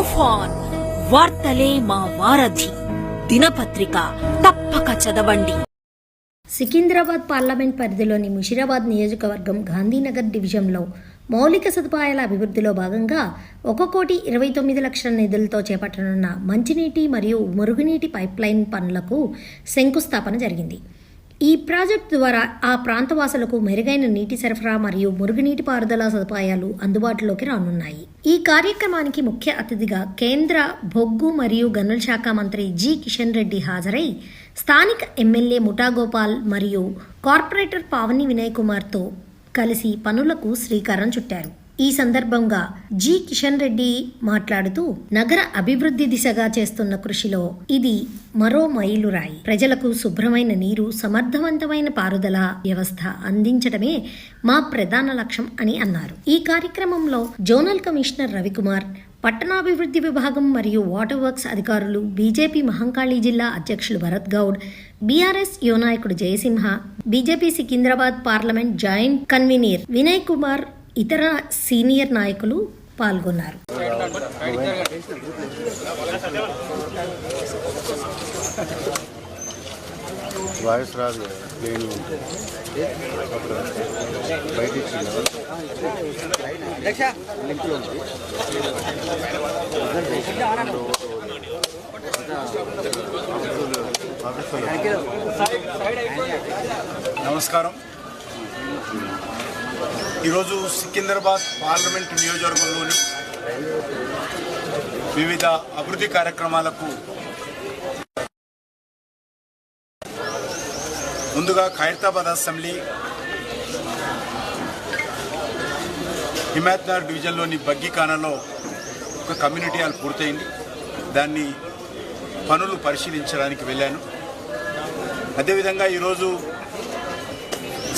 తుఫాన్. వార్తలే మా వారధి. దినపత్రిక తప్పక చదవండి. సికింద్రాబాద్ పార్లమెంట్ పరిధిలోని ముషిరాబాద్ నియోజకవర్గం గాంధీనగర్ డివిజన్లో మౌలిక సదుపాయాల అభివృద్ధిలో భాగంగా ఒక కోటి ఇరవై తొమ్మిది లక్షల నిధులతో చేపట్టనున్న మంచినీటి మరియు మురుగునీటి పైప్లైన్ పనులకు శంకుస్థాపన జరిగింది. ఈ ప్రాజెక్టు ద్వారా ఆ ప్రాంతవాసులకు మెరుగైన నీటి సరఫరా మరియు మురుగునీటి పారుదల సదుపాయాలు అందుబాటులోకి రానున్నాయి. ఈ కార్యక్రమానికి ముఖ్య అతిథిగా కేంద్ర బొగ్గు మరియు గనుల శాఖ మంత్రి జి. కిషన్ రెడ్డి హాజరై స్థానిక ఎమ్మెల్యే ముఠాగోపాల్ మరియు కార్పొరేటర్ పావని వినయ్ కుమార్తో కలిసి పనులకు శ్రీకారం చుట్టారు. ఈ సందర్భంగా జి. కిషన్ రెడ్డి మాట్లాడుతూ నగర అభివృద్ధి దిశగా చేస్తున్న కృషిలో ఇది మరో మైలురాయి. ప్రజలకు శుభ్రమైన నీరు సమర్థవంతమైన పారుదల వ్యవస్థ అందించడమే మా ప్రధాన లక్ష్యం అని అన్నారు. ఈ కార్యక్రమంలో జోనల్ కమిషనర్ రవికుమార్ పట్టణాభివృద్ధి విభాగం మరియు వాటర్ వర్క్స్ అధికారులు బీజేపీ మహంకాళి జిల్లా అధ్యక్షులు Bharat Goud BRS యువనాయకుడు Jayasimha BJP Secunderabad parliament joint convener Vinay Kumar ఇతర సీనియర్ నాయకులు పాల్గొన్నారు. వాయిస్ రాదు. కదా ప్లేన్ ఉంటుంది బయట ఇచ్చిందా నమస్కారం. ఈరోజు సికింద్రాబాద్ పార్లమెంట్ నియోజకవర్గంలోని వివిధ అభివృద్ధి కార్యక్రమాలకు ముందుగా ఖైరతాబాద్ అసెంబ్లీ హిమాయత్నగర్ డివిజన్లోని బగ్గికానలో ఒక కమ్యూనిటీ హాల్ పూర్తయింది. దాన్ని పనులు పరిశీలించడానికి వెళ్ళాను. అదేవిధంగా ఈరోజు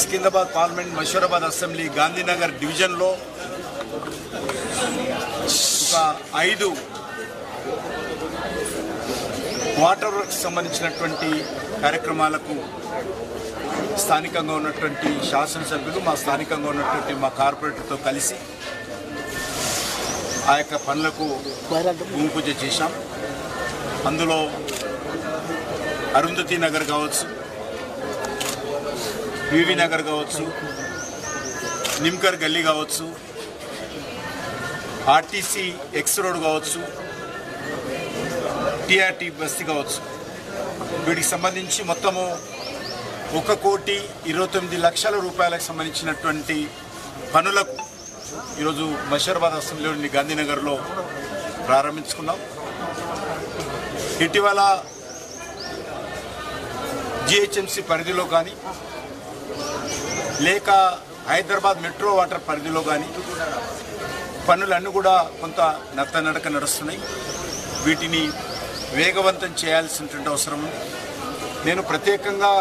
సికింద్రాబాద్ పార్లమెంట్ మషూరాబాద్ అసెంబ్లీ గాంధీనగర్ డివిజన్లో ఒక ఐదు వాటర్ వర్క్స్ సంబంధించినటువంటి కార్యక్రమాలకు స్థానికంగా ఉన్నటువంటి శాసనసభ్యులు మా స్థానికంగా ఉన్నటువంటి మా కార్పొరేటర్తో కలిసి ఆ యొక్క పనులకు భూమి పూజ చేశాం. అందులో అరుంధతి నగర్ కావచ్చు వివి నగర్ కావచ్చు నిమ్కర్ గల్లీ కావచ్చు ఆర్టీసీ ఎక్స్ రోడ్ కావచ్చు టీఆర్టీ బస్తీ కావచ్చు. వీటికి సంబంధించి మొత్తము ఒక కోటి ఇరవై తొమ్మిది లక్షల రూపాయలకు సంబంధించినటువంటి పనులకు ఈరోజు మషూరాబాద్ అసెంబ్లీలోని గాంధీనగర్లో ప్రారంభించుకున్నాం. ఇటీవల జిహెచ్ఎంసీ పరిధిలో కానీ లేక హైదరాబాద్ మెట్రో వాటర్ పరిధిలో కానీ పనులన్నీ కూడా కొంత నత్తనడక నడుస్తున్నాయి. వీటిని వేగవంతం చేయాల్సినటువంటి అవసరం ఉంది. నేను ప్రత్యేకంగా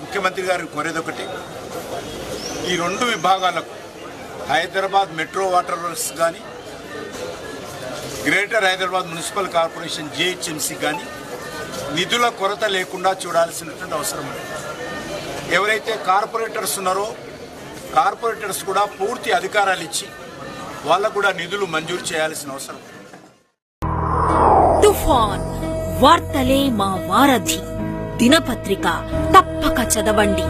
ముఖ్యమంత్రి గారిని కోరేది ఒకటి ఈ రెండు విభాగాలకు హైదరాబాద్ మెట్రో వాటర్ వర్క్స్ కానీ greater Hyderabad municipal corporation GHMC కానీ నిధుల కొరత లేకుండా చూడాల్సినటువంటి అవసరం ఉంది. ఎవరైతే కార్పొరేటర్స్ ఉన్నారో కార్పొరేటర్స్ కూడా పూర్తి అధికారాలు ఇచ్చి వాళ్ళకు కూడా నిధులు మంజూరు చేయాల్సిన అవసరం. తుఫాన్ వార్తలే మా వారధి. దినపత్రిక తప్పక చదవండి.